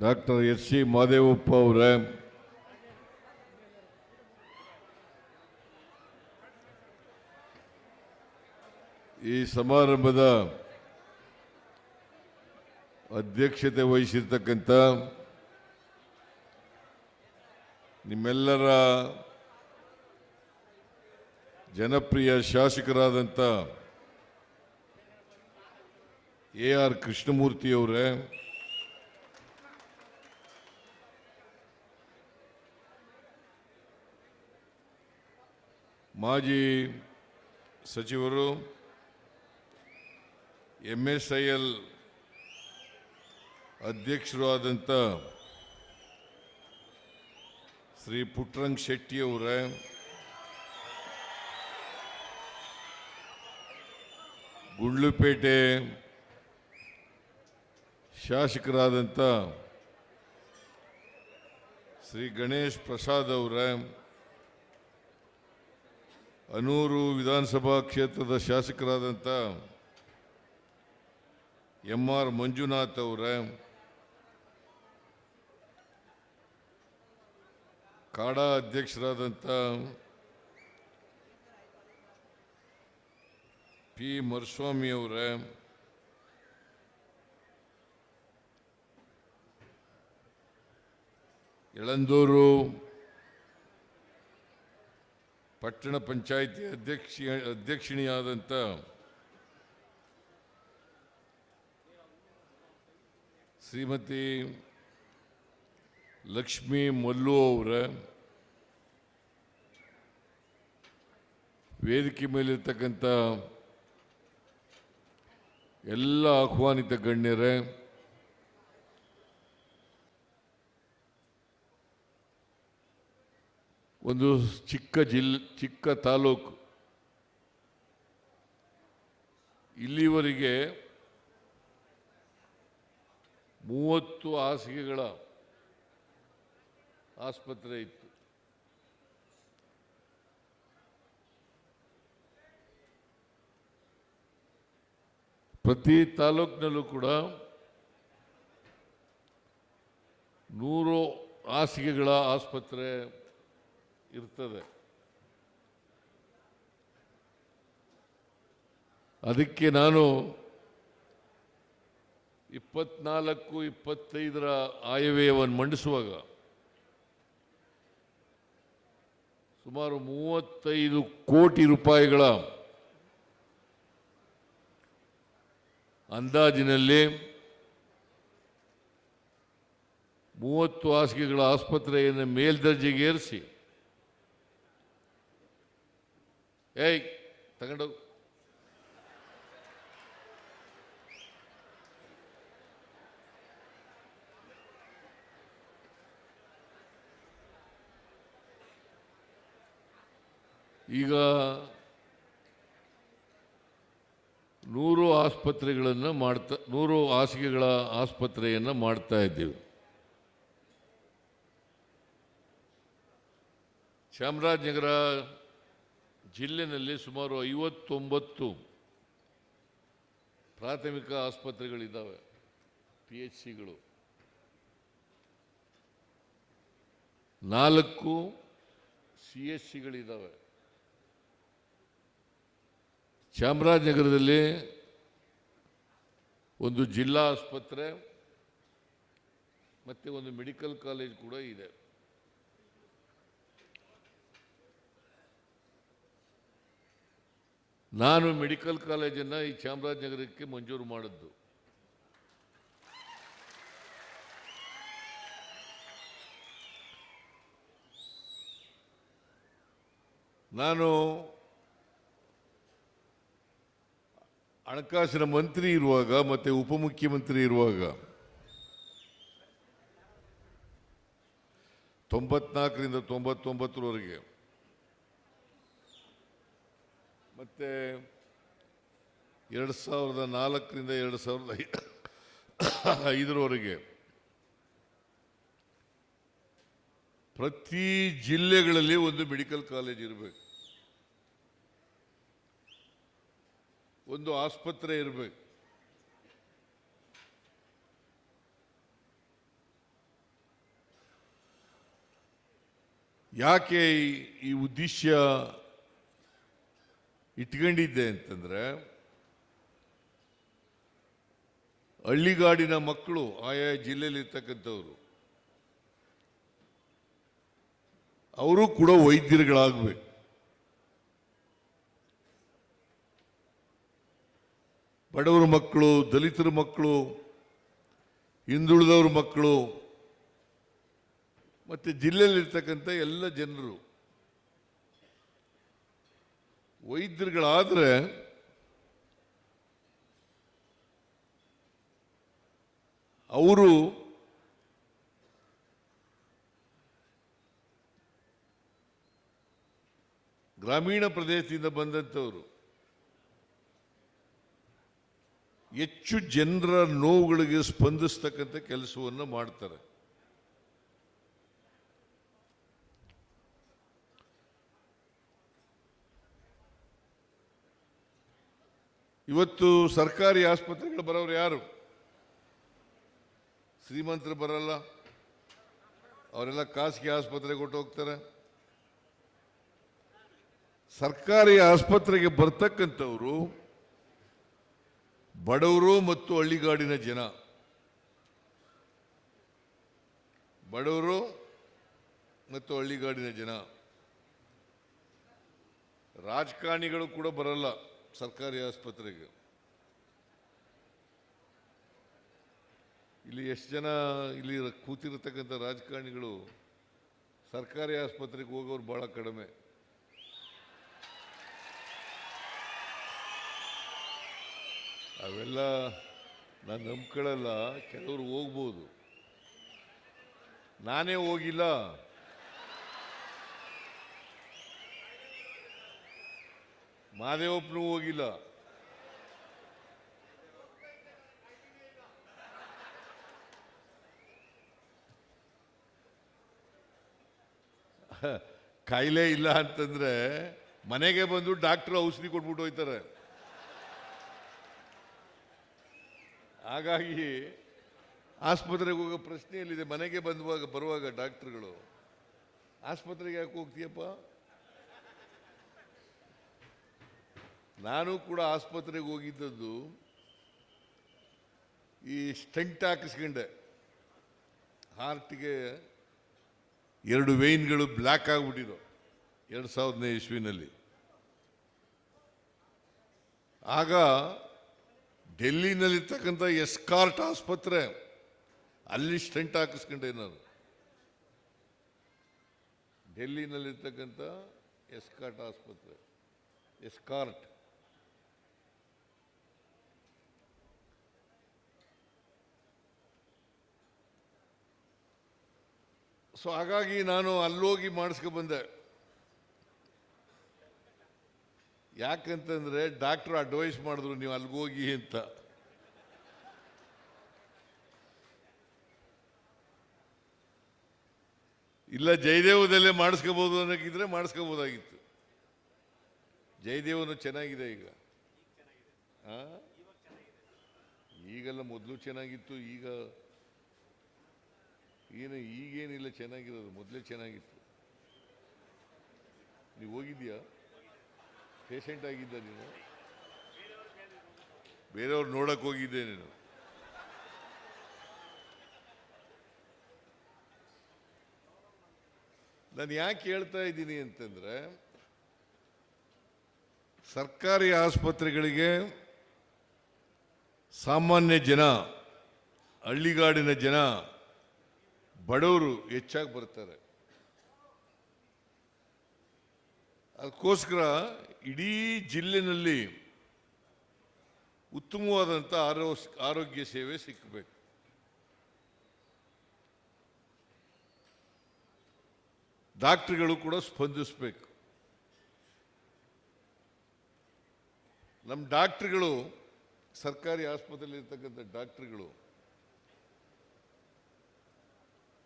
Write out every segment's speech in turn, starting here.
Doctor S C Madevappa ಅವರ. ಈ ಸಮಾರಂಭದ ಅಧ್ಯಕ್ಷತೆ ವಹಿಸಿರ್ತಕ್ಕಂಥ ನಿಮ್ಮೆಲ್ಲರ ಜನಪ್ರಿಯ ಶಾಸಕರಾದಂಥ ಎ ಆರ್ ಕೃಷ್ಣಮೂರ್ತಿಯವರೇ. ಮಾಜಿ ಸಚಿವರು, ಎಂ ಎಸ್ ಐ ಎಲ್ ಅಧ್ಯಕ್ಷರು ಆದಂಥ ಶ್ರೀ ಪುಟ್ಟರಂಗ್ ಶೆಟ್ಟಿಯವರೇ. ಗುಂಡ್ಲುಪೇಟೆ ಶಾಸಕರಾದಂಥ ಶ್ರೀ ಗಣೇಶ್ ಪ್ರಸಾದ್ ಅವರ, ಅನೂರು ವಿಧಾನಸಭಾ ಕ್ಷೇತ್ರದ ಶಾಸಕರಾದಂಥ ಎಂ ಆರ್ ಮಂಜುನಾಥ್ ಅವರ, ಕಾಡಾ ಅಧ್ಯಕ್ಷರಾದಂಥ ಪಿ. ಮರುಸ್ವಾಮಿ ಅವರೇ ಯಳಂದೂರು ಪಟ್ಟಣ ಪಂಚಾಯಿತಿ ಅಧ್ಯಕ್ಷ ಅಧ್ಯಕ್ಷಿಣಿಯಾದಂಥ ಶ್ರೀಮತಿ ಲಕ್ಷ್ಮೀ ಮಲ್ಲು ಅವರ ವೇದಿಕೆ ಮೇಲಿರ್ತಕ್ಕಂಥ ಎಲ್ಲ ಆಹ್ವಾನಿತ ಗಣ್ಯರೇ ಒಂದು ಚಿಕ್ಕ ಜಿಲ್, ಚಿಕ್ಕ ತಾಲೂಕು. ಇಲ್ಲಿವರೆಗೆ ಮೂವತ್ತು ಹಾಸಿಗೆಗಳ ಆಸ್ಪತ್ರೆ ಇತ್ತು. ಪ್ರತಿ ತಾಲೂಕಿನಲ್ಲೂ ಕೂಡ ನೂರು ಹಾಸಿಗೆಗಳ ಆಸ್ಪತ್ರೆ ಇರ್ತದೆ. ಅದಕ್ಕೆ ನಾನು ಇಪ್ಪತ್ನಾಲ್ಕು, ಇಪ್ಪತ್ತೈದರ ಆಯವ್ಯಯವನ್ನು ಮಂಡಿಸುವಾಗ ಸುಮಾರು ಮೂವತ್ತೈದು ಕೋಟಿ ರೂಪಾಯಿಗಳ ಅಂದಾಜಿನಲ್ಲಿ ಮೂವತ್ತು ಹಾಸಿಗೆಗಳ ಆಸ್ಪತ್ರೆಯನ್ನು ಮೇಲ್ದರ್ಜೆಗೇರಿಸಿ ಏಯ್ ತಗೊಂಡು ಈಗ ನೂರು ಆಸ್ಪತ್ರೆಗಳನ್ನು ಮಾಡ್ತಾ ನೂರು ಹಾಸಿಗೆಗಳ ಆಸ್ಪತ್ರೆಯನ್ನು ಮಾಡ್ತಾ ಇದ್ದೀವಿ. ಚಾಮರಾಜನಗರ ಜಿಲ್ಲೆನಲ್ಲಿ ಸುಮಾರು ಐವತ್ತೊಂಬತ್ತು ಪ್ರಾಥಮಿಕ ಆಸ್ಪತ್ರೆಗಳಿದ್ದಾವೆ ಪಿ ಎಚ್ ಸಿಗಳು ನಾಲ್ಕು ಸಿ ಎಚ್ ಸಿಗಳಿದ್ದಾವೆ. ಚಾಮರಾಜನಗರದಲ್ಲಿ ಒಂದು ಜಿಲ್ಲಾ ಆಸ್ಪತ್ರೆ, ಮತ್ತು ಒಂದು ಮೆಡಿಕಲ್ ಕಾಲೇಜ್ ಕೂಡ ಇದೆ. ನಾನು ಮೆಡಿಕಲ್ ಕಾಲೇಜನ್ನು ಈ ಚಾಮರಾಜನಗರಕ್ಕೆ ಮಂಜೂರು ಮಾಡಿದ್ದು. ನಾನು ಹಣಕಾಸಿನ ಮಂತ್ರಿ ಇರುವಾಗ ಮತ್ತು ಉಪಮುಖ್ಯಮಂತ್ರಿ ಇರುವಾಗ ತೊಂಬತ್ನಾಲ್ಕರಿಂದ ತೊಂಬತ್ತೊಂಬತ್ತರವರೆಗೆ ಮತ್ತೆ ಎರಡು ಸಾವಿರದ ನಾಲ್ಕರಿಂದ ಎರಡು ಸಾವಿರದ ಐದರವರೆಗೆ ಪ್ರತಿ ಜಿಲ್ಲೆಗಳಲ್ಲಿ ಒಂದು ಮೆಡಿಕಲ್ ಕಾಲೇಜ್ ಇರಬೇಕು. ಒಂದು ಆಸ್ಪತ್ರೆ ಇರಬೇಕು. ಯಾಕೆ ಈ- ಉದ್ದೇಶ ಇಟ್ಕೊಂಡಿದ್ದೆ ಅಂತಂದ್ರೆ, ಹಳ್ಳಿಗಾಡಿನ ಮಕ್ಕಳು ಆಯಾ ಜಿಲ್ಲೆಯಲ್ಲಿ ಇರ್ತಕ್ಕಂಥವ್ರು ಅವರು ಕೂಡ ವೈದ್ಯರುಗಳಾಗಬೇಕು. ಬಡವರ ಮಕ್ಕಳು, ದಲಿತರ ಮಕ್ಕಳು, ಹಿಂದುಳಿದವ್ರ ಮಕ್ಕಳು, ಮತ್ತು ಜಿಲ್ಲೆಯಲ್ಲಿರ್ತಕ್ಕಂಥ ಎಲ್ಲ ಜನರು ವೈದ್ಯರುಗಳಾದ್ರೆ ಅವರು ಗ್ರಾಮೀಣ ಪ್ರದೇಶದಿಂದ ಬಂದಂಥವರು. ಹೆಚ್ಚು ಜನರ ನೋವುಗಳಿಗೆ ಸ್ಪಂದಿಸ್ತಕ್ಕಂಥ ಕೆಲಸವನ್ನು ಮಾಡ್ತಾರೆ. ಇವತ್ತು ಸರ್ಕಾರಿ ಆಸ್ಪತ್ರೆಗಳು ಬರೋರು ಯಾರು? ಶ್ರೀಮಂತರು ಬರಲ್ಲ. ಅವರೆಲ್ಲ ಖಾಸಗಿ ಆಸ್ಪತ್ರೆಗೆ ಕೊಟ್ಟು ಹೋಗ್ತಾರೆ. ಸರ್ಕಾರಿ ಆಸ್ಪತ್ರೆಗೆ ಬರ್ತಕ್ಕಂಥವರು ಬಡವರು ಮತ್ತು ಹಳ್ಳಿಗಾಡಿನ ಜನ. ಬಡವರು ಮತ್ತು ಹಳ್ಳಿಗಾಡಿನ ಜನ. ರಾಜಕಾರಣಿಗಳು ಕೂಡ ಬರಲ್ಲ. ಸರ್ಕಾರಿ ಆಸ್ಪತ್ರೆಗೆ. ಇಲ್ಲಿ ಎಷ್ಟು ಜನ ಇಲ್ಲಿ ಕೂತಿರತಕ್ಕಂಥ ರಾಜಕಾರಣಿಗಳು ಸರ್ಕಾರಿ ಆಸ್ಪತ್ರೆಗೆ ಹೋಗೋರು ಭಾಳ ಕಡಿಮೆ. ಅವೆಲ್ಲ ನಾನು ನಂಬ್ಕೊಳ್ಳಲ್ಲ ಕೆಲವರು ಹೋಗ್ಬೋದು. ನಾನೇ ಹೋಗಿಲ್ಲ. ಮಾದೇವಪ್ಪನೂ ಹೋಗಿಲ್ಲ. ಕಾಯಿಲೆ ಇಲ್ಲ ಅಂತಂದ್ರೆ ಮನೆಗೆ ಬಂದು ಡಾಕ್ಟರ್ ಔಷಧಿ ಕೊಟ್ಬಿಟ್ಟು ಹೋಯ್ತಾರೆ. ಹಾಗಾಗಿ ಆಸ್ಪತ್ರೆಗೆ ಹೋಗೋ ಪ್ರಶ್ನೆಯಲ್ಲಿದೆ. ಮನೆಗೆ ಬಂದುವಾಗ ಬರುವಾಗ ಡಾಕ್ಟರ್ಗಳು, ಆಸ್ಪತ್ರೆಗೆ ಯಾಕೆ ಹೋಗ್ತೀಯಪ್ಪ? ನಾನು ಕೂಡ ಆಸ್ಪತ್ರೆಗೆ ಹೋಗಿದ್ದದ್ದು ಈ ಸ್ಟೆಂಟ್ ಹಾಕಿಸ್ಕೊಂಡೆ. ಹಾರ್ಟ್ಗೆ ಎರಡು ವೇನ್ಗಳು ಬ್ಲ್ಯಾಕ್ ಆಗಿಬಿಟ್ಟಿರೋ ಎರಡು ಸಾವಿರದನೇ ಇಸ್ವಿನಲ್ಲಿ. ಆಗ ಡೆಲ್ಲಿನಲ್ಲಿರ್ತಕ್ಕಂಥ ಎಸ್ಕಾರ್ಟ್ ಆಸ್ಪತ್ರೆ, ಅಲ್ಲಿ ಸ್ಟೆಂಟ್ ಹಾಕಿಸ್ಕೊಂಡೆ ನಾನು. ಡೆಲ್ಲಿನಲ್ಲಿರ್ತಕ್ಕಂಥ ಎಸ್ಕಾರ್ಟ್ ಆಸ್ಪತ್ರೆ, ಎಸ್ಕಾರ್ಟ್. ಸೊ ಹಾಗಾಗಿ ನಾನು ಅಲ್ಲೋಗಿ ಮಾಡಿಸ್ಕೊ ಬಂದೆ. ಯಾಕಂತಂದ್ರೆ ಡಾಕ್ಟರ್ ಅಡ್ವೈಸ್ ಮಾಡಿದ್ರು ನೀವು ಅಲ್ಗೋಗಿ ಅಂತ. ಇಲ್ಲ, ಜಯದೇವದಲ್ಲೇ ಮಾಡಿಸ್ಕೋಬೋದು ಅನ್ನೋಕ್ಕಿದ್ರೆ ಮಾಡಿಸ್ಕೋಬೋದಾಗಿತ್ತು. ಜಯದೇವನು ಚೆನ್ನಾಗಿದೆ ಈಗ? ಈಗೆಲ್ಲ ಮೊದಲು ಚೆನ್ನಾಗಿತ್ತು, ಈಗ ಏನು ಈಗೇನಿಲ್ಲ ಚೆನ್ನಾಗಿರೋದು, ಮೊದಲೇ ಚೆನ್ನಾಗಿತ್ತು. ನೀವು ಹೋಗಿದ್ಯಾ ಪೇಷೆಂಟ್ ಆಗಿದ್ದ ನೀನು? ಬೇರೆಯವ್ರು ನೋಡಕ್ಕೆ ಹೋಗಿದ್ದೆ ನೀನು. ನಾನು ಯಾಕೆ ಹೇಳ್ತಾ ಇದ್ದೀನಿ ಅಂತಂದ್ರೆ, ಸರ್ಕಾರಿ ಆಸ್ಪತ್ರೆಗಳಿಗೆ ಸಾಮಾನ್ಯ ಜನ, ಹಳ್ಳಿಗಾಡಿನ ಜನ ಬಡವರು ಹೆಚ್ಚಾಗಿ ಬರ್ತಾರೆ. ಅದಕ್ಕೋಸ್ಕರ ಇಡೀ ಜಿಲ್ಲೆನಲ್ಲಿ ಉತ್ತಮವಾದಂಥ ಆರೋ ಆರೋಗ್ಯ ಸೇವೆ ಸಿಕ್ಕಬೇಕು ಡಾಕ್ಟ್ರುಗಳು ಕೂಡ ಸ್ಪಂದಿಸಬೇಕು. ನಮ್ಮ ಡಾಕ್ಟ್ರುಗಳು, ಸರ್ಕಾರಿ ಆಸ್ಪತ್ರೆಯಲ್ಲಿ ಇರ್ತಕ್ಕಂಥ ಡಾಕ್ಟ್ರುಗಳು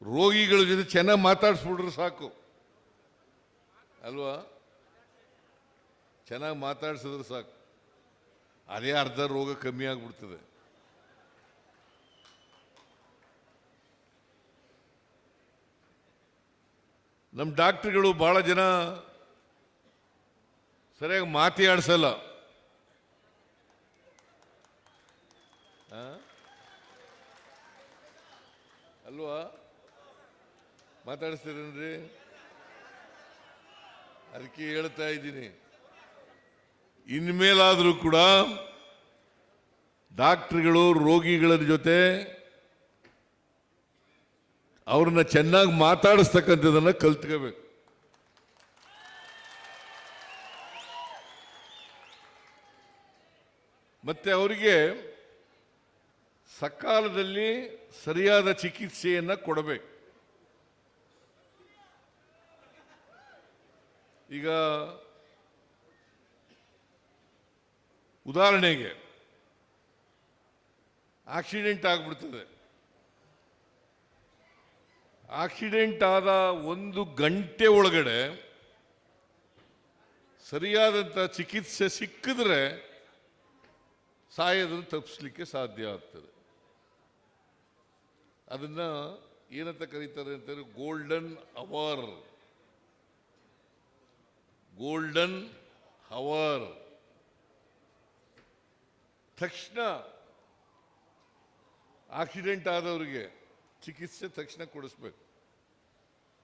ರೋಗಿಗಳ ಜೊತೆ ಚೆನ್ನಾಗಿ ಮಾತಾಡಿಸ್ಬಿಟ್ರೆ ಸಾಕು. ಅಲ್ವಾ? ಚೆನ್ನಾಗಿ ಮಾತಾಡ್ಸಿದ್ರೆ ಸಾಕು. ಅದೇ ಅರ್ಧ ರೋಗ ಕಮ್ಮಿ ಆಗ್ಬಿಡ್ತದೆ. ನಮ್ಮ ಡಾಕ್ಟ್ರುಗಳು ಭಾಳ ಜನ ಸರಿಯಾಗಿ ಮಾತಿ ಆಡ್ಸಲ್ಲ. ಅಲ್ವಾ? ಮಾತಾಡಿಸ್ತೀರೇನ್ರಿ? ಅದಕ್ಕೆ ಹೇಳ್ತಾ ಇದ್ದೀನಿ. ಇನ್ಮೇಲಾದರೂ ಕೂಡ ಡಾಕ್ಟ್ರುಗಳು, ರೋಗಿಗಳ ಜೊತೆ ಅವ್ರನ್ನ ಚೆನ್ನಾಗಿ ಮಾತಾಡಿಸ್ತಕ್ಕಂಥದ್ದನ್ನು ಕಲ್ತ್ಕೋಬೇಕು. ಮತ್ತೆ ಅವರಿಗೆ ಸಕಾಲದಲ್ಲಿ ಸರಿಯಾದ ಚಿಕಿತ್ಸೆಯನ್ನ ಕೊಡಬೇಕು. ಈಗ ಉದಾಹರಣೆಗೆ, ಆಕ್ಸಿಡೆಂಟ್ ಆಗ್ಬಿಡ್ತದೆ. ಆಕ್ಸಿಡೆಂಟ್ ಆದ ಒಂದು ಗಂಟೆ ಒಳಗಡೆ ಸರಿಯಾದಂಥ ಚಿಕಿತ್ಸೆ ಸಿಕ್ಕಿದ್ರೆ ಸಾಯೋದನ್ನು ತಪ್ಪಿಸ್ಲಿಕ್ಕೆ ಸಾಧ್ಯ ಆಗ್ತದೆ. ಅದನ್ನ ಏನಂತ ಕರೀತಾರೆ ಅಂತಂದರೆ, ಗೋಲ್ಡನ್ ಅವರ್. ಗೋಲ್ಡನ್ ಹವರ್ ತಕ್ಷಣ ಆಕ್ಸಿಡೆಂಟ್ ಆದವರಿಗೆ ಚಿಕಿತ್ಸೆ ತಕ್ಷಣ ಕೊಡಿಸ್ಬೇಕು.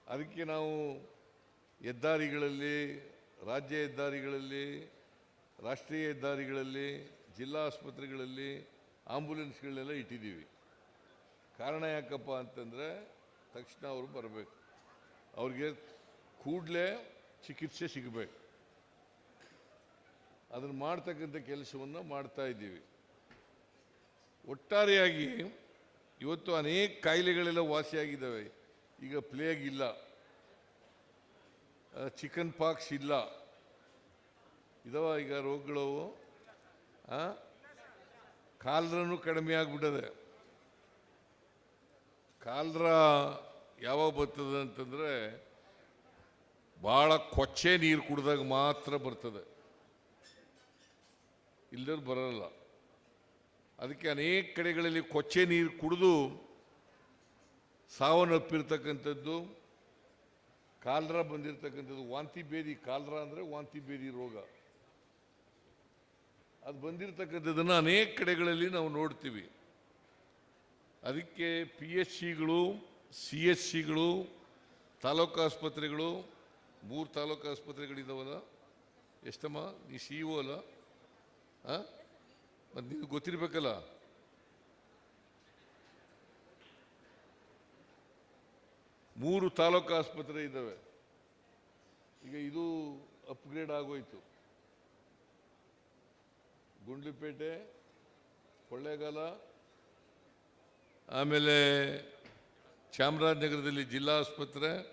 ಅದಕ್ಕೆ ನಾವು ಹೆದ್ದಾರಿಗಳಲ್ಲಿ, ರಾಜ್ಯ ಹೆದ್ದಾರಿಗಳಲ್ಲಿ, ರಾಷ್ಟ್ರೀಯ ಹೆದ್ದಾರಿಗಳಲ್ಲಿ, ಜಿಲ್ಲಾ ಆಸ್ಪತ್ರೆಗಳಲ್ಲಿ ಆಂಬುಲೆನ್ಸ್ಗಳನ್ನೆಲ್ಲ ಇಟ್ಟಿದ್ದೀವಿ. ಕಾರಣ ಯಾಕಪ್ಪ ಅಂತಂದರೆ ತಕ್ಷಣ ಅವರು ಬರಬೇಕು. ಅವ್ರಿಗೆ ಕೂಡಲೇ ಚಿಕಿತ್ಸೆ ಸಿಗಬೇಕು. ಅದನ್ನು ಮಾಡ್ತಕ್ಕಂಥ ಕೆಲಸವನ್ನು ಮಾಡ್ತಾ ಇದ್ದೀವಿ. ಒಟ್ಟಾರೆಯಾಗಿ ಇವತ್ತು ಅನೇಕ ಕಾಯಿಲೆಗಳೆಲ್ಲ ವಾಸಿಯಾಗಿದ್ದಾವೆ. ಈಗ ಪ್ಲೇಗ್ ಇಲ್ಲ. ಚಿಕನ್ ಪಾಕ್ಸ್ ಇಲ್ಲ. ಇದಾವ ಈಗ ರೋಗಗಳು? ಕಾಲ್ರನು ಕಡಿಮೆ ಆಗ್ಬಿಟ್ಟದೆ. ಕಾಲ್ರ ಯಾವಾಗ ಬರ್ತದೆ ಅಂತಂದ್ರೆ ಭಾಳ ಕೊಚ್ಚೆ ನೀರು ಕುಡಿದಾಗ ಮಾತ್ರ ಬರ್ತದೆ. ಇಲ್ಲದ ಬರಲ್ಲ. ಅದಕ್ಕೆ ಅನೇಕ ಕಡೆಗಳಲ್ಲಿ ಕೊಚ್ಚೆ ನೀರು ಕುಡಿದು ಸಾವನ್ನಪ್ಪಿರ್ತಕ್ಕಂಥದ್ದು, ಕಾಲ್ರ ಬಂದಿರತಕ್ಕಂಥದ್ದು, ವಾಂತಿ ಬೇದಿ, ಕಾಲ್ರ ಅಂದರೆ ವಾಂತಿ ಬೇದಿ ರೋಗ. ಅದು ಬಂದಿರತಕ್ಕಂಥದ್ದನ್ನು ಅನೇಕ ಕಡೆಗಳಲ್ಲಿ ನಾವು ನೋಡ್ತೀವಿ. ಅದಕ್ಕೆ ಪಿ ಎಚ್ ಸಿಗಳು ಸಿ ಎಚ್ ಸಿಗಳು ತಾಲೂಕು ಆಸ್ಪತ್ರೆಗಳು ಮೂರು ತಾಲೂಕು ಆಸ್ಪತ್ರೆಗಳಿದ್ದಾವಲ್ಲ ಎಷ್ಟಮ್ಮ? ನೀ ಸಿ ಒ ಅಲ್ಲ? ಹಾಂ ಮತ್ತು ನಿಮ್ಗೆ ಗೊತ್ತಿರಬೇಕಲ್ಲ? ಮೂರು ತಾಲೂಕು ಆಸ್ಪತ್ರೆ ಇದ್ದಾವೆ ಈಗ ಇದು ಅಪ್ಗ್ರೇಡ್ ಆಗೋಯ್ತು. ಗುಂಡ್ಲಿಪೇಟೆ, ಕೊಳ್ಳೇಗಾಲ, ಆಮೇಲೆ ಚಾಮರಾಜನಗರದಲ್ಲಿ ಜಿಲ್ಲಾ ಆಸ್ಪತ್ರೆ.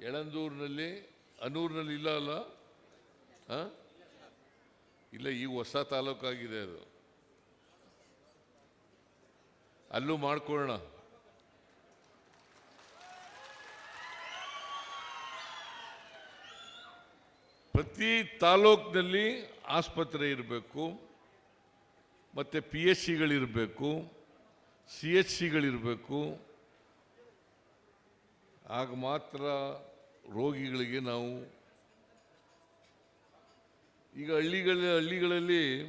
ಯಳಂದೂರಿನಲ್ಲಿ ಅನೂರಿನಲ್ಲಿ ಇಲ್ಲ ಅಲ್ಲ? ಹಾಂ? ಇಲ್ಲ, ಈ ಹೊಸ ತಾಲೂಕಾಗಿದೆ ಅದು. ಅಲ್ಲೂ ಮಾಡ್ಕೊಳ್ಳೋಣ. ಪ್ರತಿ ತಾಲೂಕಿನಲ್ಲಿ ಆಸ್ಪತ್ರೆ ಇರಬೇಕು, ಮತ್ತು ಪಿ ಎಚ್ ಸಿಗಳಿರಬೇಕು ಸಿ ಎಚ್ ಸಿಗಳಿರಬೇಕು ಆಗ ಮಾತ್ರ ರೋಗಿಗಳಿಗೆ ನಾವು ಈಗ ಹಳ್ಳಿಗಳ, ಹಳ್ಳಿಗಳಲ್ಲಿ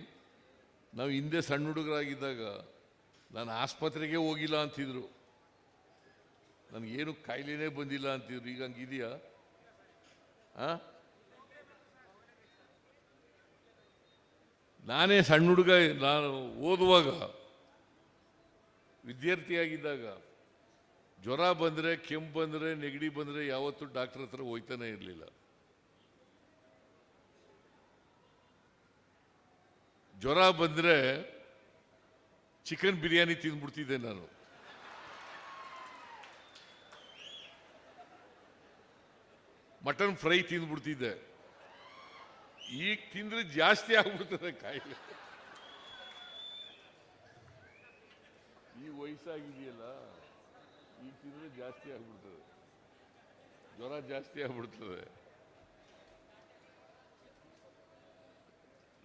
ನಾವು ಹಿಂದೆ ಸಣ್ಣ ಹುಡುಗರಾಗಿದ್ದಾಗ ನಾನು ಆಸ್ಪತ್ರೆಗೆ ಹೋಗಿಲ್ಲ ಅಂತಿದ್ರು. ನನಗೇನು ಕಾಯಿಲೆನೇ ಬಂದಿಲ್ಲ ಅಂತಿದ್ರು. ಈಗ ಹಂಗಿದೆಯಾ? ಆ? ನಾನೇ ಸಣ್ಣ ಹುಡುಗ, ನಾನು ಓದುವಾಗ ವಿದ್ಯಾರ್ಥಿಯಾಗಿದ್ದಾಗ ಜ್ವರ ಬಂದರೆ, ಕೆಮ್ಮು ಬಂದರೆ, ನೆಗಡಿ ಬಂದರೆ ಯಾವತ್ತೂ ಡಾಕ್ಟರ್ ಹತ್ರ ಹೋಯ್ತಾನೆ ಇರಲಿಲ್ಲ. ಜ್ವರ ಬಂದರೆ ಚಿಕನ್ ಬಿರಿಯಾನಿ ತಿಂದ್ಬಿಡ್ತಿದ್ದೆ ನಾನು. ಮಟನ್ ಫ್ರೈ ತಿಂದ್ಬಿಡ್ತಿದ್ದೆ. ಈಗ ತಿಂದ್ರೆ ಜಾಸ್ತಿ ಆಗ್ಬಿಡ್ತದೆ ಕಾಯಿಲೆ. ಈ ವಯಸ್ಸಾಗಿದೆಯಲ್ಲ. ಈಗ ತಿಂದ್ರೆ ಜಾಸ್ತಿ ಆಗ್ಬಿಡ್ತದೆ. ಜ್ವರ ಜಾಸ್ತಿ ಆಗ್ಬಿಡ್ತದೆ.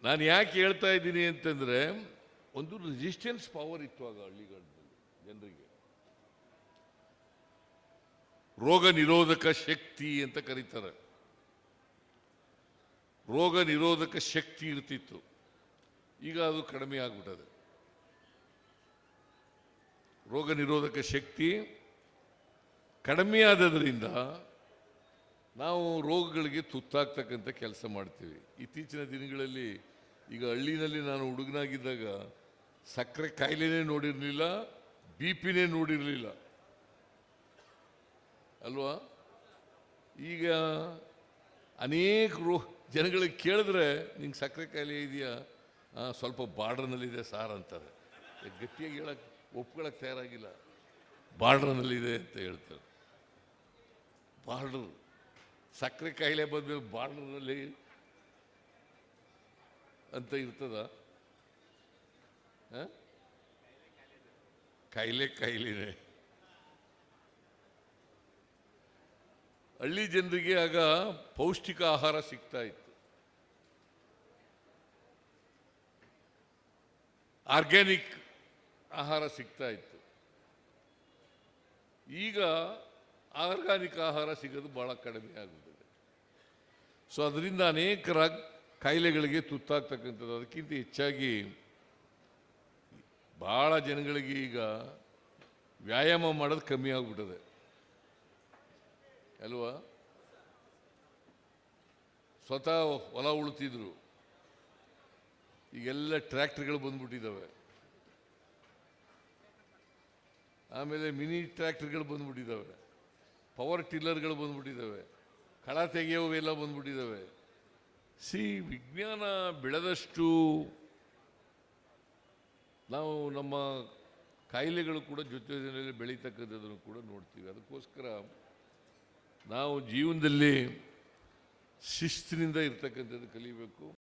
ನಾನು ಯಾಕೆ ಹೇಳ್ತಾ ಇದ್ದೀನಿ ಅಂತಂದ್ರೆ, ಒಂದು ರೆಸಿಸ್ಟೆನ್ಸ್ ಪವರ್ ಇತ್ತು ಆಗ ಹಳ್ಳಿಗಳಲ್ಲಿ ಜನರಿಗೆ. ರೋಗ ನಿರೋಧಕ ಶಕ್ತಿ ಅಂತ ಕರೀತಾರೆ. ರೋಗ ನಿರೋಧಕ ಶಕ್ತಿ ಇರ್ತಿತ್ತು. ಈಗ ಅದು ಕಡಿಮೆ ಆಗ್ಬಿಟ್ಟದೆ. ರೋಗ ನಿರೋಧಕ ಶಕ್ತಿ ಕಡಿಮೆ ಆದದ್ರಿಂದ ನಾವು ರೋಗಗಳಿಗೆ ತುತ್ತಾಗ್ತಕ್ಕಂಥ ಕೆಲಸ ಮಾಡ್ತೀವಿ. ಇತ್ತೀಚಿನ ದಿನಗಳಲ್ಲಿ ಈಗ ಹಳ್ಳಿನಲ್ಲಿ ನಾನು ಹುಡುಗನಾಗಿದ್ದಾಗ ಸಕ್ಕರೆ ಕಾಯಿಲೆನೇ ನೋಡಿರಲಿಲ್ಲ, ಬಿ ಪಿನೇ ನೋಡಿರಲಿಲ್ಲ. ಅಲ್ವಾ? ಈಗ ಅನೇಕ ರೋ, ಜನಗಳಿಗೆ ಕೇಳಿದ್ರೆ, ನಿಂಗೆ ಸಕ್ಕರೆ ಕಾಯಿಲೆ ಇದೆಯಾ? ಸ್ವಲ್ಪ ಬಾರ್ಡ್ರ್ನಲ್ಲಿದೆ ಸಾರ್ ಅಂತಾರೆ. ಗಟ್ಟಿಯಾಗಿ ಹೇಳಕ್ಕೆ ಒಪ್ಕೊಳಕ್ಕೆ ತಯಾರಾಗಿಲ್ಲ. ಬಾರ್ಡ್ರ್ನಲ್ಲಿದೆ ಅಂತ ಹೇಳ್ತಾರೆ. ಬಾರ್ಡ್ರ್. ಸಕ್ಕರೆ ಕಾಯಿಲೆ ಬಂದ್ಮೇಲೆ ಬಾರ್ಡರ್ನಲ್ಲಿ ಅಂತ ಇರ್ತದ? ಕಾಯಿಲೆ ಕಾಯಿಲೆನೇ. ಹಳ್ಳಿ ಜನರಿಗೆ ಆಗ ಪೌಷ್ಟಿಕ ಆಹಾರ ಸಿಗ್ತಾ ಇತ್ತು. ಆರ್ಗ್ಯಾನಿಕ್ ಆಹಾರ ಸಿಗ್ತಾ ಇತ್ತು. ಈಗ ಆರ್ಗಾನಿಕ್ ಆಹಾರ ಸಿಗೋದು ಭಾಳ ಕಡಿಮೆ ಆಗುತ್ತದೆ. ಸೊ ಅದರಿಂದ ಅನೇಕರ ಕಾಯಿಲೆಗಳಿಗೆ ತುತ್ತಾಗ್ತಕ್ಕಂಥದ್ದು. ಅದಕ್ಕಿಂತ ಹೆಚ್ಚಾಗಿ ಭಾಳ ಜನಗಳಿಗೆ ಈಗ ವ್ಯಾಯಾಮ ಮಾಡೋದು ಕಮ್ಮಿ ಆಗ್ಬಿಟ್ಟದೆ. ಅಲ್ವಾ? ಸ್ವತಃ ಹೊಲ ಉಳ್ತಿದ್ರು ಈಗೆಲ್ಲ ಟ್ರ್ಯಾಕ್ಟರ್ಗಳು ಬಂದ್ಬಿಟ್ಟಿದ್ದಾವೆ. ಆಮೇಲೆ ಮಿನಿ ಟ್ರ್ಯಾಕ್ಟ್ರ್ಗಳು ಬಂದ್ಬಿಟ್ಟಿದ್ದಾವೆ. ಪವರ್ ಟಿಲ್ಲರ್ಗಳು ಬಂದ್ಬಿಟ್ಟಿದ್ದಾವೆ. ಕಳ ತೆಗೆಯೋವೆಲ್ಲ ಬಂದ್ಬಿಟ್ಟಿದ್ದಾವೆ. ಸಿ, ವಿಜ್ಞಾನ ಬೆಳೆದಷ್ಟು ನಾವು ನಮ್ಮ ಕಾಯಿಲೆಗಳು ಕೂಡ ಜೊತೆ ಜೊತೆಯಲ್ಲಿ ಬೆಳೀತಕ್ಕಂಥದ್ದನ್ನು ಕೂಡ ನೋಡ್ತೀವಿ. ಅದಕ್ಕೋಸ್ಕರ ನಾವು ಜೀವನದಲ್ಲಿ ಶಿಸ್ತಿನಿಂದ ಇರ್ತಕ್ಕಂಥದ್ದು ಕಲಿಬೇಕು.